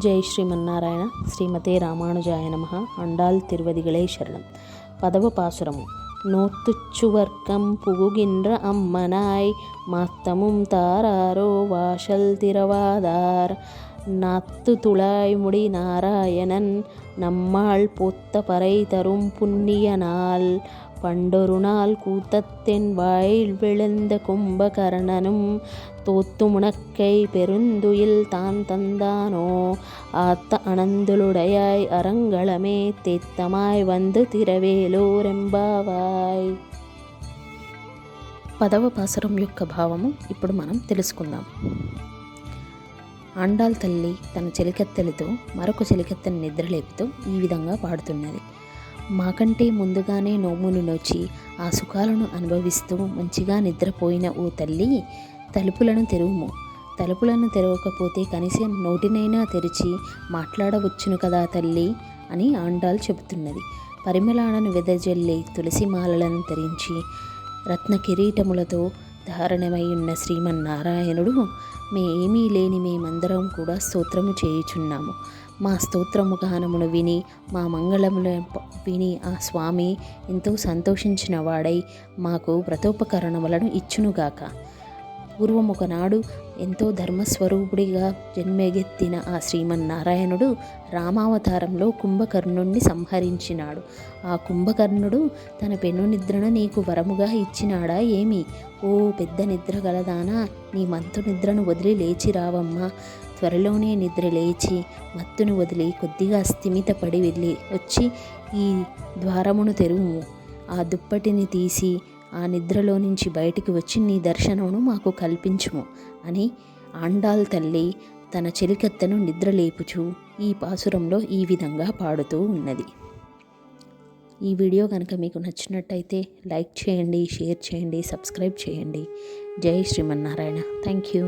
ஜெய் ஸ்ரீமன்னாராயண ஸ்ரீமதே ராமானுஜாய நமக அண்டாள் திருவதிகளே சரணம். பதவ பாசுரமும் நோத்துச்சுவர்க்கம் புகுகின்ற அம்மனாய் மாத்தமும் தாராரோ வாசல் திரவாதார் நாத்து துளாய் முடி நாராயணன் நம்மாள் போத்த பறை தரும் புண்ணியனால். பண்டொரு நாள் கூத்தத்தின் வாயில் விழுந்த கும்பகர்ணனும் தோத்து முனக்கை பெருந்துயில் தான் தந்தானோ ஆத்த அனந்துளுடையாய் அரங்களமே తెత్తమాయ్ వందు తిరవేలోరెంబావాయ్ పదవ పాసరం యొక్క భావము ఇప్పుడు మనం తెలుసుకుందాం ఆండాల్ తల్లి తన చెలికత్తెలతో మరొక చెలికత్తెను నిద్రలేపుతూ ఈ విధంగా పాడుతున్నది మాకంటే ముందుగానే నోములు నోచి ఆ సుఖాలను అనుభవిస్తూ మంచిగా నిద్రపోయిన ఓ తల్లి తలుపులను తెరువుము. తలుపులను తెరవకపోతే కనీసం నోటినైనా తెరిచి మాట్లాడవచ్చును కదా తల్లి అని ఆండాల్ చెబుతున్నది. పరిమళాలను వెదజల్లి తులసి మాలలను ధరించి రత్న కిరీటములతో ధారణమై ఉన్న శ్రీమన్నారాయణుడు మేమీ లేని మేమందరం కూడా స్తోత్రము చేయుచున్నాము. మా స్తోత్రము గానమును విని మా మంగళములు విని ఆ స్వామి ఎంతో సంతోషించిన వాడై మాకు వ్రతోపకరణములను ఇచ్చునుగాక. పూర్వం ఒకనాడు ఎంతో ధర్మస్వరూపుడిగా జన్మెగెత్తిన ఆ శ్రీమన్నారాయణుడు రామావతారంలో కుంభకర్ణుణ్ణి సంహరించినాడు. ఆ కుంభకర్ణుడు తన పెను నిద్రను నీకు వరముగా ఇచ్చినాడా ఏమి? ఓ పెద్ద నిద్ర గలదానా? నీ మంతు నిద్రను వదిలి లేచి రావమ్మా. త్వరలోనే నిద్ర లేచి మత్తును వదిలి కొద్దిగా స్థిమితపడి వెళ్ళి వచ్చి ఈ ద్వారమును తెరువు ఆ దుప్పటిని తీసి ఆ నిద్రలో నుంచి బయటికి వచ్చి నీ దర్శనమును మాకు కల్పించుము అని ఆండాల్ తల్లి తన చెలికత్తను నిద్రలేపుచు ఈ పాసురంలో ఈ విధంగా పాడుతూ ఉన్నది. ఈ వీడియో కనుక మీకు నచ్చినట్టయితే లైక్ చేయండి షేర్ చేయండి సబ్స్క్రైబ్ చేయండి. జై శ్రీమన్నారాయణ. Thank you.